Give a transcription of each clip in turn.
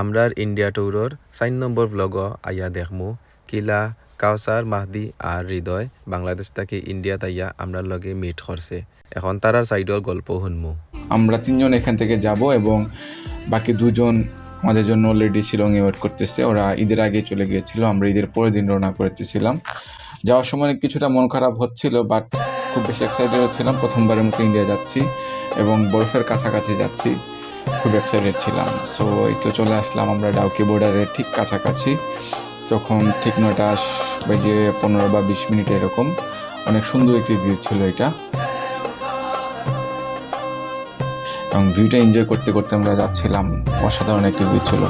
আমরার ইন্ডিয়া ট্যুরর চার নম্বর ব্লগ আইয়া দেখমু। কিলা কাউসার মাহদি আর হৃদয় বাংলাদেশ থেকে ইন্ডিয়া তাইয়া আমরার লগে মিট করছে। এখন তারার সাইডর গল্প শুনমু। আমরা তিনজন এখান থেকে যাব এবং বাকি দুজন আমাদের জন্য অলরেডি শিলংয়ে ওয়েট করতেছে। ওরা ঈদের আগে চলে গিয়েছিল, আমরা ঈদের পরের দিন রওনা করতেছিলাম। যাওয়ার সময় কিছুটা মন খারাপ হচ্ছিল বাট খুব বেশি এক্সাইটেড হচ্ছিলাম। প্রথমবারের মতো ইন্ডিয়া যাচ্ছি এবং বরফের কাছাকাছি যাচ্ছি। খুব এক্সাইটেড ছিলাম। সো এই তো চলে আসলাম আমরা ডাউকি বর্ডারের ঠিক কাছাকাছি। তখন ঠিক নয়টা বেজে পনেরো বা বিশ মিনিট এরকম। অনেক সুন্দর একটি ভিউ ছিল এটা। এবং ভিউটা এনজয় করতে করতে আমরা যাচ্ছিলাম। অসাধারণ একটি ভিউ ছিল।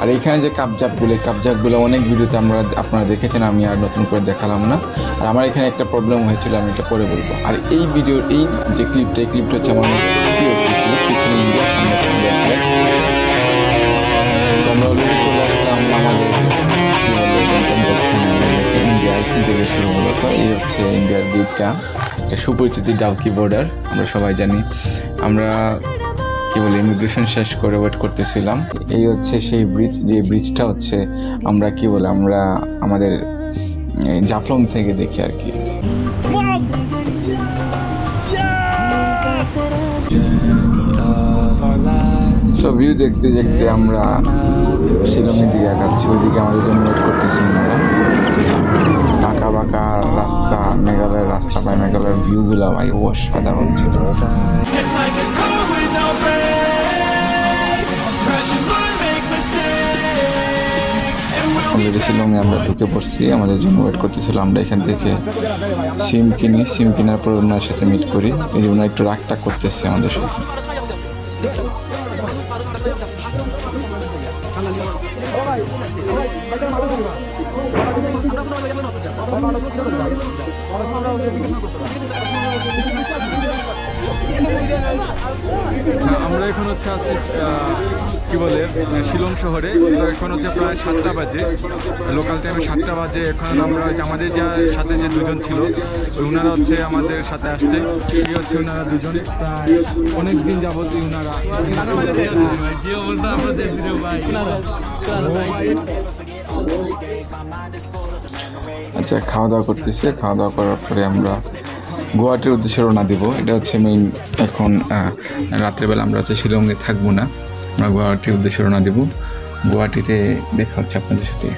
আর এখানে যে কাপজাপগুলো কাপজাপগুলো অনেক ভিডিওতে আমরা আপনারা দেখেছেন, আমি আর নতুন করে দেখালাম না। আর আমার এখানে একটা প্রবলেম হয়েছিল, আমি এটা পরে বলব। আর এই ভিডিওর এই যে ক্লিপটা এই ক্লিপটা হচ্ছে আমার প্রিয় মূলত এই হচ্ছে ইন্ডিয়ার গেটটা এটা সুপরিচিত ডাউকি বর্ডার আমরা সবাই জানি। আমরা কি বলি ইমিগ্রেশন শেষ করে ওয়েট করতেছিলাম। এই হচ্ছে সেই ব্রিজ যে ব্রিজটা হচ্ছে, আমরা কি বলে, আমরা আমাদের জাফলং থেকে দেখি আর কি। সো ভিউ দেখতে দেখতে আমরা শিলংয়ের দিকে আগাচ্ছি, ওইদিকে আমাদের জন্য ওয়েট করতেছি আমরা। রাস্তা মেঘালয়ের রাস্তা বা মেঘালয়ের ভিউগুলো ভাই অসাধারণ ছিল। অলরেডি শিলংয়ে আমরা ঢুকে পড়ছি আমাদের জন্য ওয়েট করতেছিল আমরা এখান থেকে সিম কিনি সিম কেনার পর ওনার সাথে মিট করি। এই যে ওনার একটু রাগটা করতেছে আমাদের সাথে। আচ্ছা, আমরা এখন হচ্ছে আছি কি বলে শিলং শহরে। তো এখন হচ্ছে প্রায় সাতটা বাজে। লোকাল টাইমে সাতটা বাজে। এখন আমরা আমাদের যে সাথে যে দুজন ছিল ওনারা হচ্ছে আমাদের সাথে আসছে। এই হচ্ছে ওনারা দুজন। প্রায় অনেক দিন যাবত ওনারা আচ্ছা খাওয়া দাওয়া করতেছে। খাওয়া দাওয়া করার পরে আমরা গুয়াহাটির উদ্দেশ্যে রওনা দিব। এটা হচ্ছে মেইন এখন রাত্রেবেলা আমরা হচ্ছে শিলংয়ে থাকব না। আমরা গুয়াহাটির উদ্দেশ্যে রওনা দিব। গুয়াহাটিতে দেখা হচ্ছে আপনাদের সাথে।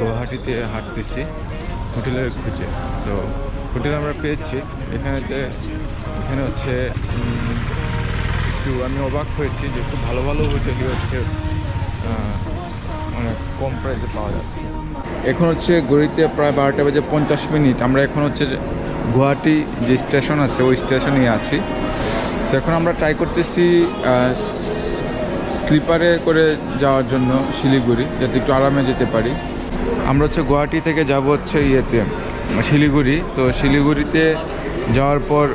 গুয়াহাটিতে হাঁটতেছি, হোটেলের খুঁজে। সো হোটেল আমরা পেয়েছি। এখানেতে, এখানে হচ্ছে একটু আমি অবাক হয়েছি যে খুব ভালো ভালো হোটেলই হচ্ছে অনেক কম প্রাইসে পাওয়া যাচ্ছে। এখন হচ্ছে গড়িতে প্রায় বারোটা বাজে পঞ্চাশ মিনিট। আমরা এখন হচ্ছে গুয়াহাটি যে স্টেশন আছে, ওই স্টেশনে আছি। সো এখন আমরা ট্রাই করতেছি স্লিপারে করে যাওয়ার জন্য শিলিগুড়ি, যাতে একটু আরামে যেতে পারি। আমরা হচ্ছে গুয়াহাটি থেকে যাব হচ্ছে ইয়েতে। শিলিগুড়ি। তো শিলিগুড়িতে যাওয়ার পর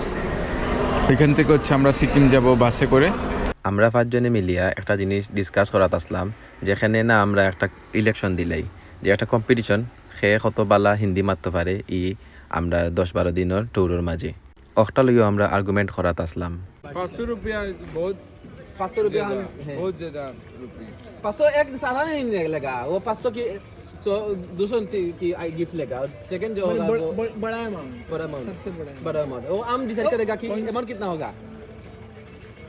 এখান থেকে হচ্ছে আমরা সিকিম যাব বাসে করে। আমরা পাঁচজনে মিলিয়া একটা জিনিস ডিসকাস করাত আসলাম যেখানে না আমরা একটা ইলেকশন দিলাই যে একটা কম্পিটিশন সে কতবালা হিন্দি মারতে পারে ই আমরা দশ বারো দিনের ট্যুরের মাঝে। অকটা লইও আমরা আর্গুমেন্ট করাত আসলাম। পাঁচশো রুপিয়া পাঁচশো রুপিয়া পাঁচশো এক ও পাঁচশো কি पाँच दूसरों की आई गिफ्ट लेगा सेकंड जो होगा वो बड़ा अमाउंट बड़ा अमाउंट सबसे बड़ा बड़ा अमाउंट वो आम डिसाइड करेगा कि अमाउंट कितना होगा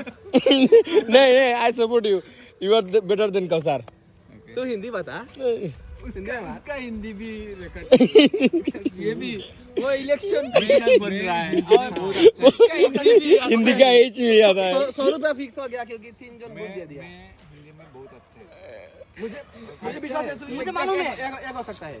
नहीं नहीं I support you you are better than Kausar तो हिंदी बता हाँ? उसका उसका हिंदी भी रिकॉर्ड ये भी वो इलेक्शन बन रहा है। और हिंदी अच्छा का एच भी आता है। सौ रुपया फिक्स हो गया क्योंकि तीन जन बोल दिया। दिया हिंदी में बहुत अच्छे मुझे मुझे अच्छा विश्वास है तो मुझे मालूम है। एक हो सकता है।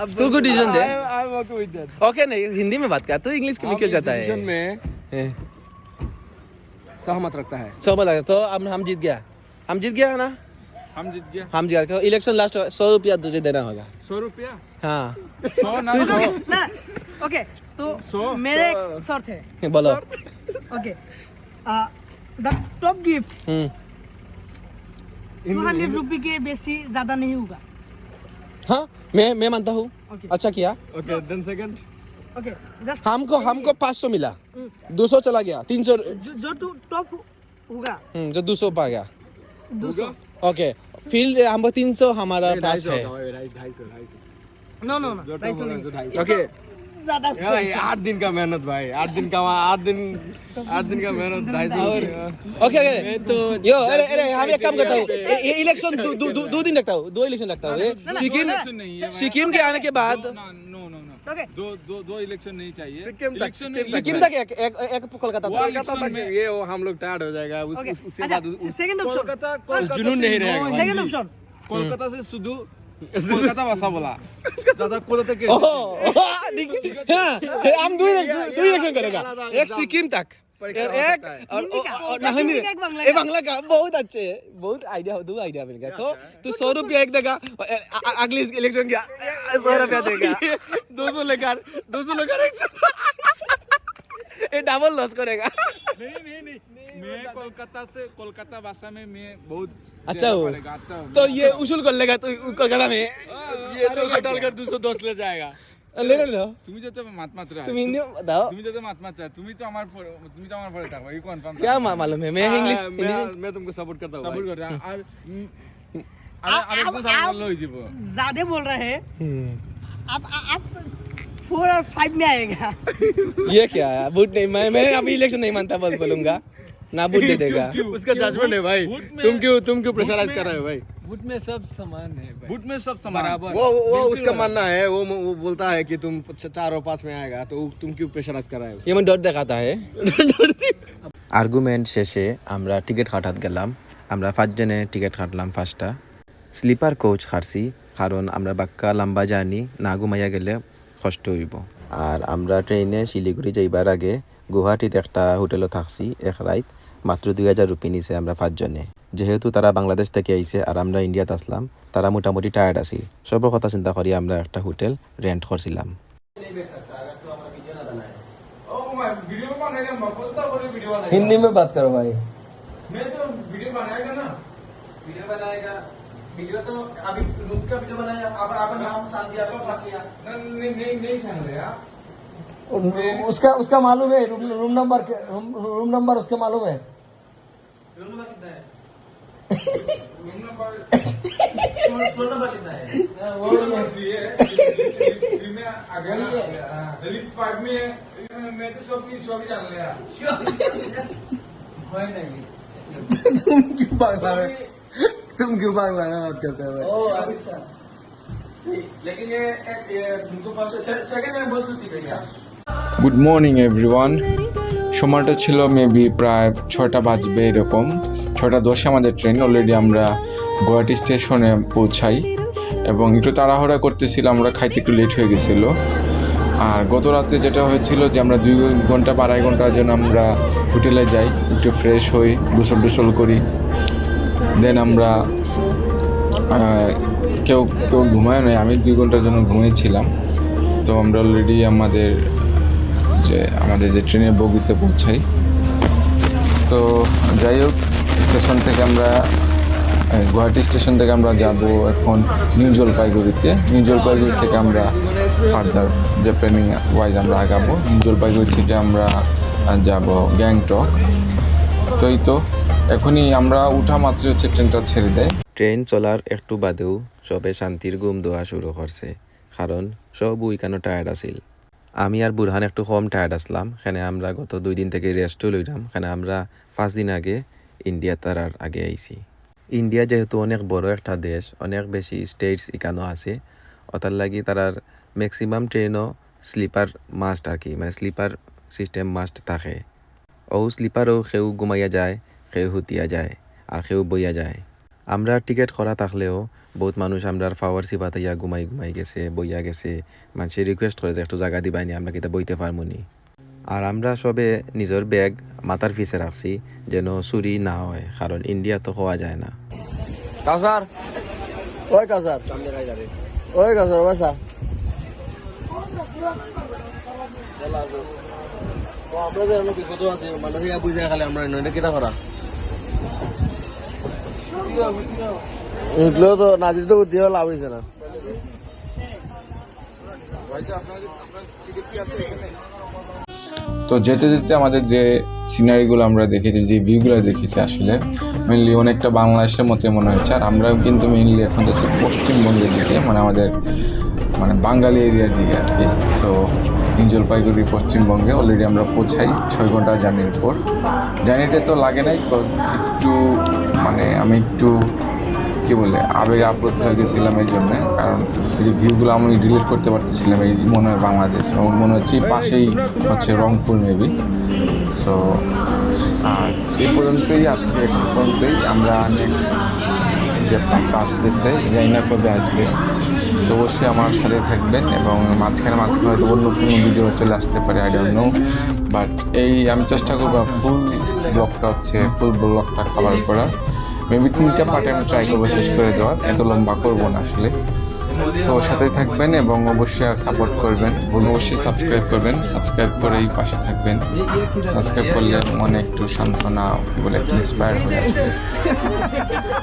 तू को decision they. I am okay with that okay नहीं हिंदी में बात कर तू इंग्लिश में क्यों जाता है? डिसीज़न में सहमत रखता है। सौ में लगा तो अब हम जीत गया। हम जीत गया ना? हम जीत गया। हम जीत गया। इलेक्शन लास्ट सौ रुपया तुझे देना होगा। सौ रुपया? हाँ। सौ ना सौ ना ओके तो सौ। मेरे एक शर्त है। बोलो। Okay the top gift hmm. Two hundred rupee के बेसी ज़्यादा नहीं होगा। हाँ मैं मैं मानता हूँ। Okay. अच्छा किया। ओके देन सेकंड ओके हमको हमको पाँच सौ मिला। दो सौ चला गया। तीन सौ जो टॉप होगा। हम्म, जो दो सौ पा गया। दो सौ। ओके फिर हमको तीन सौ हमारा पास है। ढाई सौ ढाई सौ। नो नो नो ढाई सौ नहीं। ओके ज़्यादा भाई आठ दिन का मेहनत भाई आठ दिन का आठ दिन आठ दिन का मेहनत ढाई सौ ओके ओके यो अरे अरे हम एक काम करता हूँ। इलेक्शन दो दो दो- दो दिन रखता हूँ। दो इलेक्शन रखता हूँ सिक्किम सिक्किम के आने के बाद नो नो नो दो दो दो इलेक्शन नहीं चाहिए। सिक्किम तक, सिक्किम सिक्किम तक एक एक, एक कोलकाता कोलकाता तक। ये वो हम लोग टायर्ड हो जाएगा। उस, उसके अच्छा बाद उस, उस, सेकंड ऑप्शन कोलकाता कोलकाता जुनून से नहीं रहेगा। सेकंड ऑप्शन कोलकाता से কলকাতা ভাষা বলা দাদা কোথা থেকে ओह ठीक है हाँ, हम दो दो इलेक्शन करेगा एक सिक्किम तक एक एक और हिंदी का, और- और- ना, एक हिंदी हिंदी का, एक बांग्ला ये का। बांग्ला का बहुत अच्छे है बहुत आइडिया दो आइडिया मिल गया तो तू सौ रुपया एक देगा और अ- अ- अगली इलेक्शन क्या सौ रुपया देगा दो सौ लेकर दो सौ लेकर एक ये डबल लॉस करेगा नहीं नहीं नहीं मैं कोलकाता से कोलकाता भाषा में मैं बहुत अच्छा देना हो। पड़ेगा, अच्छा हो। तो ये उसूल कर लेगा तो कोलकाता में ये दो सौ डालकर दो सौ दस ले जाएगा ले ले लो তুমি যত মাত মাত্রা तुम हिंदी में बताओ তুমি যত মাত মাত্রা তুমি তো আমার পরে- তুমি তো আমার পরে থাকো এই কনফার্ম क्या मा- मालूम है मैं इंग्लिश हाँ, हिंदी मैं मैं तुमको सपोर्ट करता हूँ সাপোর্ট भाई। করে আর উম, আর आप- আরেকজন आप- সাপোর্ট आप- করলে হয়ে যাব ज्यादा बोल रहे हैं हम्म, आप आप फोर और फाइव में आएगा ये क्या है वोट नहीं मैं मैं अभी इलेक्शन नहीं मानता बस बोलूंगा ना वोट दे देगा उसका जजमेंट है भाई वोट में- तुम क्यों तुम क्यों वोट प्रेशराइज में- कर रहे हो भाई बुट में सब समान है बुट में सब समान वो वो उसका मानना है वो वो बोलता है कि तुम च- चार और पाँच में आएगा तो तुम क्यों प्रेशराइज कर रहे हो যেমন ডর দেখাতা হে আর্গুমেন্ট শেষে আমরা টিকিট কাটাত গেলাম আমরা পাঁচজনে টিকিট কাটলাম ফার্স্টটা স্লিপার কোচ হারছি কারণ আমরা বাক্কা লম্বা জার্নি না ঘুমাইয়া গেলে কষ্ট হইব। আর আমরা ট্রেনে শিলিগুড়ি যাইবার আগে গুয়াহাটিতে একটা হোটেলও থাকছি এক রাইত মাত্র দুই হাজার রুপি নিছে আমরা পাঁচজনে। যেহেতু তারা বাংলাদেশ থেকে আইছে আর আমরা ইন্ডিয়াতে আসলাম তারা মোটামুটি টায়ার্ড আছি সব কথা চিন্তা করি আমরা একটা হোটেল রেন্ট করছিলাম। হিন্দি মে বাত করো ভাই। वीडिओ तो अभी आम्ही रूमचा व्हिडिओ बनाया आपण आपण नाम सान दिया सब सांग नहीं नहीं नाही नाही सांगलं या उसका उसका मालूम है room room number room, room number उसके मालूम है। रूम नंबर कितना है? रूम नंबर फ़ोन नंबर कितना है? वो नंबर चाहिए। में आगे अगर दलित फाइव में है। मैं तो सब की सब जान लिया। नहीं। तुम क्यों बात कर रहे हो तुम क्यों बांग्ला में बात करते हो भाई? लेकिन ये ये तुमको पास सेकंड में बहुत कुछ सीख गया গুড মর্নিং এভরিওয়ান সময়টা ছিল মেবি প্রায় ছটা বাজবে এরকম ছটা দশে আমাদের ট্রেন অলরেডি আমরা গুয়াহাটি স্টেশনে পৌঁছাই এবং একটু তাড়াহুড়া করতেছিলাম আমরা খাইতে একটু লেট হয়ে গেছিলো আর গত রাতে যেটা হয়েছিল যে আমরা দুই ঘন্টা বা আড়াই ঘন্টার জন্য আমরা হোটেলে যাই একটু ফ্রেশ হই গোসল টোসল করি দেন আমরা কেউ কেউ ঘুমায় নয় আমি দুই ঘণ্টার জন্য ঘুমিয়েছিলাম। তো আমরা অলরেডি আমাদের যে আমাদের যে ট্রেনের বগিতে পৌঁছাই। তো যাই হোক, স্টেশন থেকে আমরা গুয়াহাটি স্টেশন থেকে আমরা যাব এখন নিউ জলপাইগুড়িতে। নিউ জলপাইগুড়ি থেকে আমরা ফার্দার যে প্ল্যানিং ওয়াইজ আমরা আগাবো, নিউ জলপাইগুড়ি থেকে আমরা যাব গ্যাংটক তো এই তো। এখনই আমরা উঠা মাত্র হচ্ছে ট্রেনটা ছেড়ে দেয়। ট্রেন চলার একটু বাদেও সবে শান্তির ঘুম দেওয়া শুরু করছে, কারণ সব উইকানো টায়ার্ড আছিল। আমি আর বুরহান একটু কম টায়ার্ড আসলাম এখানে আমরা গত দুই দিন থেকে রেস্টও লইলাম এখানে আমরা পাঁচ দিন আগে ইন্ডিয়া তারার আগে আইছি। ইন্ডিয়া যেহেতু অনেক বড় একটা দেশ, অনেক বেশি স্টেটস এখানেও আছে ওটার লাগি তারার ম্যাক্সিমাম ট্রেনও স্লিপার মাস্ট আর কি মানে স্লিপার সিস্টেম মাস্ট থাকে। ও স্লিপারও সেও ঘুমাইয়া যায় সেও হুতিয়া যায় আর সেও বইয়া যায়। আমরা টিকিট করা থাকলেও বহুত মানুষ আমরা ফাওয়ার সিপাতাইয়া ঘুমাই ঘুমাই গেছে বইয়া গেছে। মানুষের রিকোয়েস্ট করে যে একটু জায়গা দিবাইনি আমরা কিতা বইতে পারমুনি আর আমরা সবে নিজের ব্যাগ মাথার পিছে রাখছি যেন চুরি না হয় কারণ ইন্ডিয়া তো হওয়া যায় না। কাউসার ওই কাউসার ওই কাউসার বাসা আমরা যে অনেক বিপদ আছে মানুষ বুঝে খালি আমরা নইলে কিটা করা এগুলো তো নাজির তো লাভ না। তো যেতে যেতে আমাদের যে সিনারিগুলো আমরা দেখেছি, যে ভিউগুলো দেখেছি আসলে মেনলি অনেকটা বাংলাদেশের মতো মনে হয়েছে। আর আমরাও কিন্তু মেনলি এখন যাচ্ছি পশ্চিমবঙ্গের দিকে মানে আমাদের মানে বাঙালি এরিয়ার দিকে আর কি। সো জলপাইগুড়ি, পশ্চিমবঙ্গে অলরেডি আমরা পৌঁছাই, ছয় ঘণ্টা জার্নির পর। জার্নিটা তো লাগে নাই বিকজ একটু মানে আমি একটু, কী বলে, আবেগে আপ্লুত হয়ে গেছিলাম এই জন্যে। কারণ এই যে ভিউগুলো আমি ডিলিট করতে পারতেছিলাম, এই মনে হয় বাংলাদেশ, এবং মনে হচ্ছে পাশেই হচ্ছে রংপুর মেবি সো আর এ পর্যন্তই, আজকে এখন পর্যন্তই। আমরা নেক্সট যে পার্কটা আসতেছে, জানি না কবে আসবে। তো অবশ্যই আমার সাথে থাকবেন এবং মাঝখানে মাঝখানে হয়তো অন্য কোনো ভিডিও চলে আসতে পারে আই ডোন্ট নো বাট এই আমি চেষ্টা করব ফুল ব্লগটা হচ্ছে ফুল ব্লগটা কভার করা মেবি তিনটা পার্টে আমি ট্রাই করব শেষ করে দেওয়ার। এত লম্বা করব না আসলে। সো সাথে থাকবেন এবং অবশ্যই সাপোর্ট করবেন। অবশ্যই সাবস্ক্রাইব করবেন। সাবস্ক্রাইব করেই পাশে থাকবেন। সাবস্ক্রাইব করলে মনে একটু সান্ত্বনা, কী বলে ইন্সপায়ার হয়ে আসবে।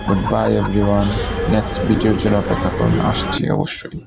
গুড বাই এভরিওয়ান নেক্সট ভিডিওর জন্য অপেক্ষা করুন। আসছি অবশ্যই।